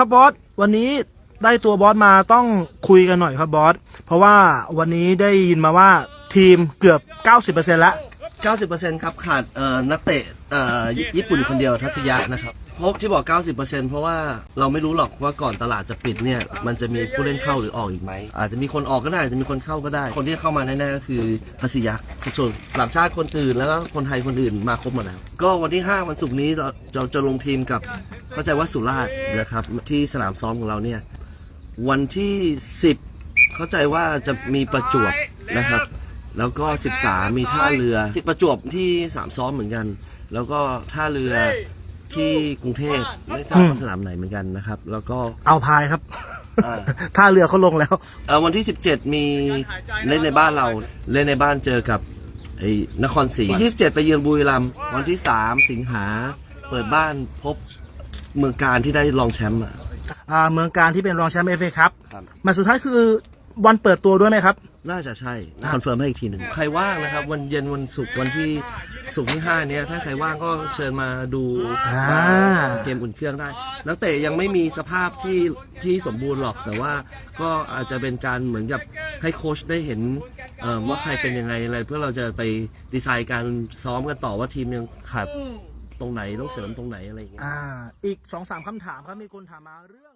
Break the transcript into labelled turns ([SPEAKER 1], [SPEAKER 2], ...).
[SPEAKER 1] ครับบอสวันนี้ได้ตัวบอสมาต้องคุยกันหน่อยครับบอสเพราะว่าวันนี้ได้ยินมาว่าทีมเกือบ 90%แล้ว
[SPEAKER 2] 90%ครับขาดเอ่อนักเตะเอ่อญี่ญี่ปุ่นคนเดียวทัศยะนะครับเพราะที่บอก 90%เพราะว่าเราไม่รู้หรอกว่าก่อนตลาดจะปิดเนี่ยมันจะมีผู้เล่นเข้าหรือออกอีกไหมอาจจะมีคนออกก็ได้อาจจะมีคนเข้าก็ได้ คนที่เข้ามาแน่ๆก็คือทัศยะส่วนต่างชาติคนอื่นแล้วก็คนไทยคนอื่นมาครบหมดแล้ว ก็วันที่ 5 วันศุกร์นี้เราจะจะลงทีมกับ เข้าใจว่าสุราษฎร์นะครับที่สนามซ้อมของเราเนี่ยวันที่ 10 เข้าใจว่าจะมีประจวบนะครับ แล้วก็ 13 มีท่าเรือที่ประจวบที่สามซ้อมเหมือนกัน แล้วก็ท่าเรือที่กรุงเทพไม่ทราบว่าสนามไหนเหมือนกันนะครับ แล้วก็
[SPEAKER 1] เอาพายครับ
[SPEAKER 2] อ่า
[SPEAKER 1] ท่าเรือเขาลงแล้ว
[SPEAKER 2] เอ่อวันที่ 17 มีเล่นในบ้านเราเล่นในบ้านเจอกับไอ้นครศรีที่27ไปเยือนบุรีรัมย์วันที่ 3 สิงหาเปิดบ้านพบ เมืองการที่ได้รองแชมป์อะ
[SPEAKER 1] อ่าเมืองการที่เป็นรองแชมป์เอฟเอครับ
[SPEAKER 2] ครับ
[SPEAKER 1] มาสุดท้ายคือวันเปิดตัวด้วยไหมครับ
[SPEAKER 2] น่าจะใช่คอนเฟิร์มให้อีกทีหนึ่งใครว่างนะครับ วันเย็นวันศุกร์วันที่ศุกร์ที่ห้าเนี้ยถ้าใครว่างก็เชิญมาดู
[SPEAKER 1] อ่า
[SPEAKER 2] เกมอุ่นเครื่องได้ นักเตะยังไม่มีสภาพที่ที่สมบูรณ์หรอกแต่ว่าก็อาจจะเป็นการเหมือนกับให้โค้ชได้เห็นเอ่อว่าใครเป็นยังไงอะไร เพื่อเราจะไปดีไซน์การซ้อมกันต่อว่าทีมยังขาด ตรงไหนต้องเสริมตรงไหนอะไรอย่างเงี้ย
[SPEAKER 1] อ่า อีกสองสามคำถามครับมีคนถามมาเรื่อง